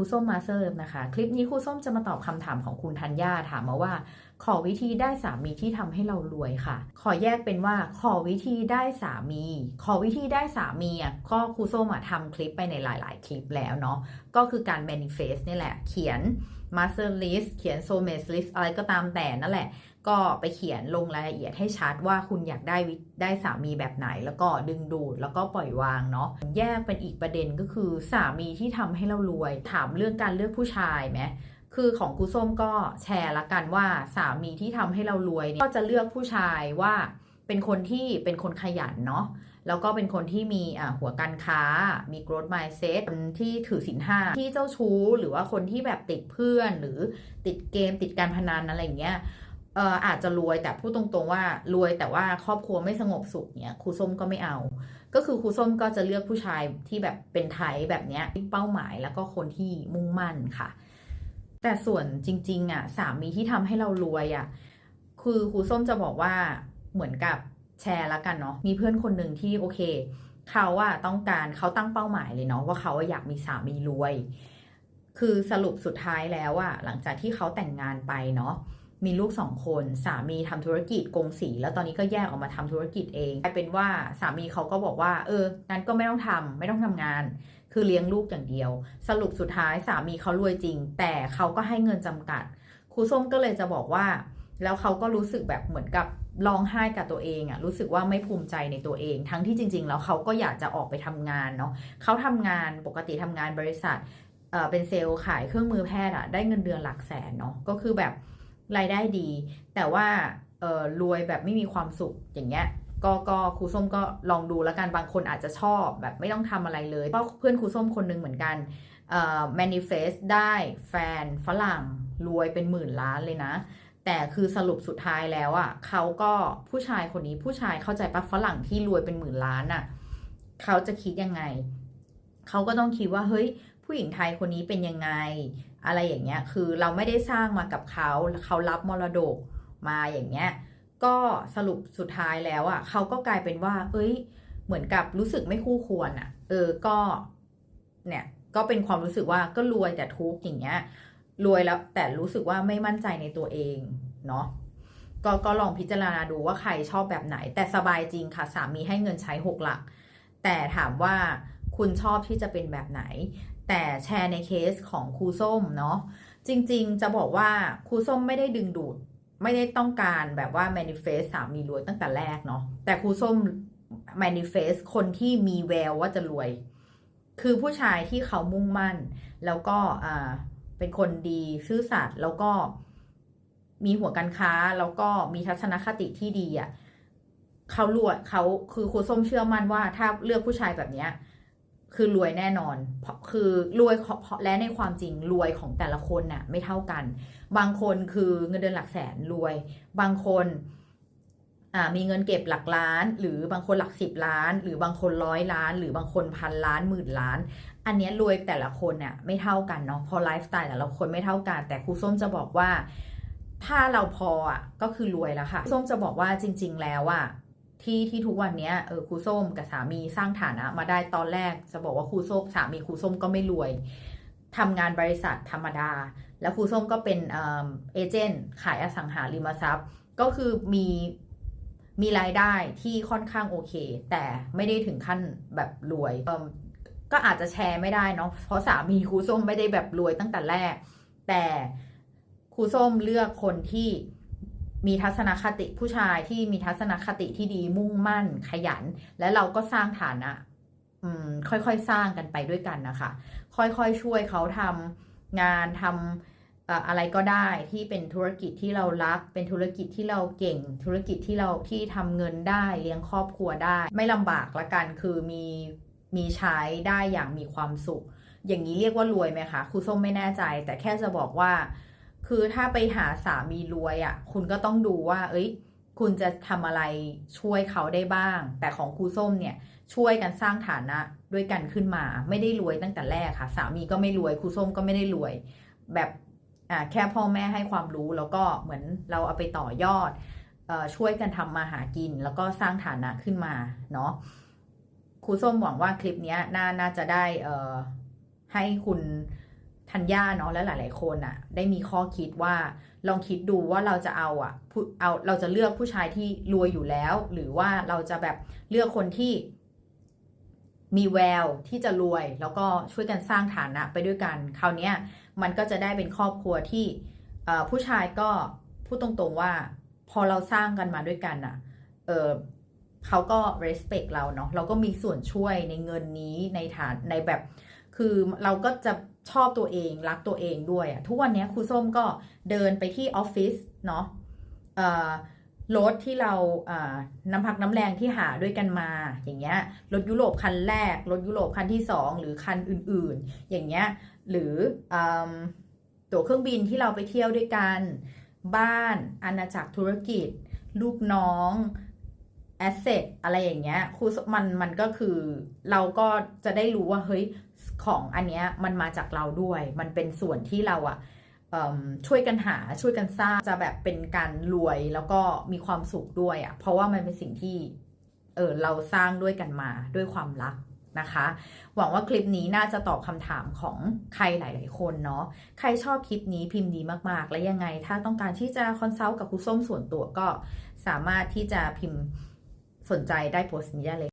ครูส้มมาเซิร์ฟนะคะ คลิปนี้ครูส้มจะมาตอบคำถามของคุณธัญญาถามมาว่า ขอวิธีได้สามีที่ทำให้เรารวยค่ะ ขอแยกเป็นว่า ขอวิธีได้สามี ขอวิธีได้สามีอะก็ครูส้มอะทำคลิปไปในหลาย ๆ คลิปแล้วเนาะก็คือการ manifest นี่แหละ เขียน master list เขียน soulmate list อะไรก็ตามแต่นั่นแหละ ก็ไปเขียนลงรายละเอียดให้ชัดว่าคุณอยากได้ได้สามีแบบไหน แล้วก็ดึงดูดแล้วก็ปล่อยวางเนาะแยกเป็นอีกประเด็นก็คือสามีที่ทำให้เรารวย ถามเรื่องการเลือกผู้ชายไหมคือของครูส้มก็แชร์ละกันว่าสามีที่ทำให้เรารวยเนี่ยก็จะเลือกผู้ชายว่าเป็นคนที่เป็นคนขยันเนาะแล้วก็เป็นคนที่มีหัวการค้า มี growth mindset คนที่ถือศีลห้าที่เจ้าชู้ หรือว่าคนที่แบบติดเพื่อนหรือติดเกมติดการพนันอะไรอย่างเงี้ย เอออาจจะรวยแต่พูดตรงๆว่ารวยแต่ว่าครอบครัวไม่สงบสุขเนี่ยครูส้มก็ไม่เอา ก็คือครูส้มก็จะเลือกผู้ชายที่แบบเป็นไทยแบบเนี้ยเป้าหมายแล้วก็คนที่มุ่งมั่นค่ะ แต่ส่วนจริง ๆ อะ สามีที่ทำให้เรารวยอะคือครูส้มจะบอกว่าเหมือนกับแชร์ละกันเนาะมีเพื่อนคนหนึ่งที่โอเค เขาอะต้องการเขาตั้งเป้าหมายเลยเนาะว่าเขาอะอยากมีสามีรวย คือสรุปสุดท้ายแล้วอะหลังจากที่เขาแต่งงานไปเนาะ มีลูกสองคน สามีทำธุรกิจกงสี แล้วตอนนี้ก็แยกออกมาทำธุรกิจเองกลายเป็นว่าสามีเขาก็บอกว่า เอองั้นก็ไม่ต้องทำไม่ต้องทำงาน คือเลี้ยงลูกอย่างเดียว สรุปสุดท้ายสามีเขารวยจริง แต่เขาก็ให้เงินจำกัด ครูส้มก็เลยจะบอกว่า แล้วเขาก็รู้สึกแบบเหมือนกับร้องไห้กับตัวเองอะรู้สึกว่าไม่ภูมิใจในตัวเอง ทั้งที่จริง ๆ แล้วเขาก็อยากจะออกไปทำงานเนาะเขาทำงานปกติทำงานบริษัทเออเป็นเซลล์ขายเครื่องมือแพทย์อะได้เงินเดือนหลักแสนเนาะก็คือแบบ รายได้ดี แต่ว่าเออรวยแบบไม่มีความสุขอย่างเงี้ยก็ก็ครูส้มก็ลองดูแล้วกันบางคนอาจจะชอบแบบไม่ต้องทำอะไรเลยเพราะเพื่อนครูส้มคนหนึงเหมือนกันเอ่อ manifest ได้แฟนฝรั่งรวยเป็นหมื่นล้านเลยนะ แต่คือสรุปสุดท้ายแล้วอะ่ะเขาก็ผู้ชายคนนี้ผู้ชายเข้าใจปะฝรั่งที่รวยเป็นหมื่นล้านอะ่ะเขาจะคิดยังไง เขาก็ต้องคิดว่าเฮ้ย ผู้หญิงไทยคนนี้เป็นยังไง อะไรอย่างเงี้ยคือเราไม่ได้สร้างมากับเขาเขารับมรดกมาอย่างเงี้ยก็สรุปสุดท้ายแล้วอะ่ะเขาก็กลายเป็นว่า เอ้ย เหมือนกับรู้สึกไม่คู่ควรอะ่ะ เออก็เนี่ยก็เป็นความรู้สึกว่าก็รวยแต่ทุกข์อย่างเงี้ยรวยแล้วแต่รู้สึกว่าไม่มั่นใจในตัวเองเนาะก็ก็ลองพิจารณาดูว่าใครชอบแบบไหน แต่สบายจริงค่ะ สามีให้เงินใช้หกหลัก แต่ถามว่าคุณชอบที่จะเป็นแบบไหน แต่แชร์ในเคสของครูส้มเนาะจริงๆ จะบอกว่าครูส้มไม่ได้ดึงดูด ไม่ได้ต้องการแบบว่า manifest สามีรวยตั้งแต่แรกเนาะแต่ครูส้ม manifest คนที่มีแววว่าจะรวย คือผู้ชายที่เขามุ่งมั่น แล้วก็อ่าเป็นคนดีซื่อสัตย์แล้วก็มีหัวการค้าแล้วก็มีทัศนคติที่ดีอะ่ะเขารวยเขาคือครูส้มเชื่อมั่นว่าถ้าเลือกผู้ชายแบบเนี้ย คือรวยแน่นอน เพราะคือรวยเพราะและในความจริงรวยของแต่ละคนน่ะไม่เท่ากัน บางคนคือเงินเดือนหลักแสนรวย บางคนอ่ามีเงินเก็บหลักล้าน หรือบางคนหลักสิบล้าน หรือบางคนร้อยล้าน หรือบางคนพันล้านหมื่นล้าน อันนี้รวยแต่ละคนเนี่ยไม่เท่ากันเนาะเพอไลฟ์สไตล์แต่ละคนไม่เท่ากัน แต่ครูส้มจะบอกว่า ถ้าเราพออะก็คือรวยแล้วค่ะครูส้มจะบอกว่าจริง ๆ แล้วอะ ที่ที่ทุกวันนี้เออครูส้มกับสามีสร้างฐานะ มาได้ตอนแรกจะบอกว่าครูส้มสามีครูส้มก็ไม่รวยทำงานบริษัทธรรมดา แล้วครูส้มก็เป็นเอเจนต์ขายอสังหาริมทรัพย์ ก็คือมีมีรายได้ที่ค่อนข้างโอเค แต่ไม่ได้ถึงขั้นแบบรวยก็อาจจะแชร์ไม่ได้เนาะเพราะสามีครูส้มไม่ได้แบบรวยตั้งแต่แรก แต่ครูส้มเลือกคนที่ มีทัศนคติผู้ชายที่มีทัศนคติที่ดีมุ่งมั่นขยัน และเราก็สร้างฐานะอืมค่อยๆสร้างกันไปด้วยกันนะคะ ค่อยๆช่วยเขาทำงานทำเอ่ออะไรก็ได้ที่เป็นธุรกิจที่เรารัก เป็นธุรกิจที่เราเก่ง ธุรกิจที่เราที่ทำเงินได้เลี้ยงครอบครัวได้ ไม่ลำบากละกันคือมีมีใช้ได้อย่างมีความสุข อย่างนี้เรียกว่ารวยไหมคะครูส้มไม่แน่ใจ แต่แค่จะบอกว่า คือถ้าไปหาสามีรวยอะ่ะ คุณก็ต้องดูว่า เอ้ย คุณจะทำอะไรช่วยเขาได้บ้าง แต่ของครูส้มเนี่ยช่วยกันสร้างฐานะด้วยกันขึ้นมา ไม่ได้รวยตั้งแต่แรกค่ะ สามีก็ไม่รวยครูส้มก็ไม่ได้รวย แบบอ่าแค่พ่อแม่ให้ความรู้แล้วก็เหมือนเราเอาไปต่อยอดเออช่วยกันทำมาหากิน แล้วก็สร้างฐานะขึ้นมาเนาะครูส้มหวังว่าคลิปเนี้ยน่าน่าจะได้เอ่อให้คุณ ธัญญาเนาะและหลาย ๆ คนอะได้มีข้อคิดว่าลองคิดดูว่าเราจะเอาอะผู้เอาเราจะเลือกผู้ชายที่รวยอยู่แล้ว หรือว่าเราจะแบบเลือกคนที่ มีแววที่จะรวย แล้วก็ช่วยกันสร้างฐานะไปด้วยกัน คราวนี้มันก็จะได้เป็นครอบครัวที่ผู้ชายก็พูดตรงๆว่า พอเราสร้างกันมาด้วยกันอะเออเขาก็ respect เราเนาะเราก็มีส่วนช่วยในเงินนี้ในฐานในแบบ คือเราก็จะ ชอบตัวเองรักตัวเองด้วยอะทุกวันนี้ครูส้มก็เดินไปที่ออฟฟิศเนาะรถที่เราน้ำพักน้ำแรงที่หาด้วยกันมาอย่างเงี้ยรถยุโรปคันแรกรถยุโรปคันที่สองหรือคันอื่นๆ อย่างเงี้ยหรืออตั๋วเครื่องบินที่เราไปเที่ยวด้วยกัน บ้านอาณาจักรธุรกิจ ลูกน้อง แอสเซทอะไรอย่างเงี้ยครูมันมันก็คือเราก็จะได้รู้ว่าเฮ้ยของอันเนี้ยมันมาจากเราด้วย มันเป็นส่วนที่เราอะเอิ่มช่วยกันหาช่วยกันสร้างจะแบบเป็นการรวยแล้วก็มีความสุขด้วยอะเพราะว่ามันเป็นสิ่งที่เออเราสร้างด้วยกันมาด้วยความรักนะคะ หวังว่าคลิปนี้น่าจะตอบคำถามของใครหลาย ๆ คนเนาะใครชอบคลิปนี้พิมพ์ดีมาก ๆ และยังไง ถ้าต้องการที่จะคอนซัลท์กับครูส้มส่วนตัวก็สามารถที่จะพิมพ์ สนใจได้โพสต์นี้ได้เลย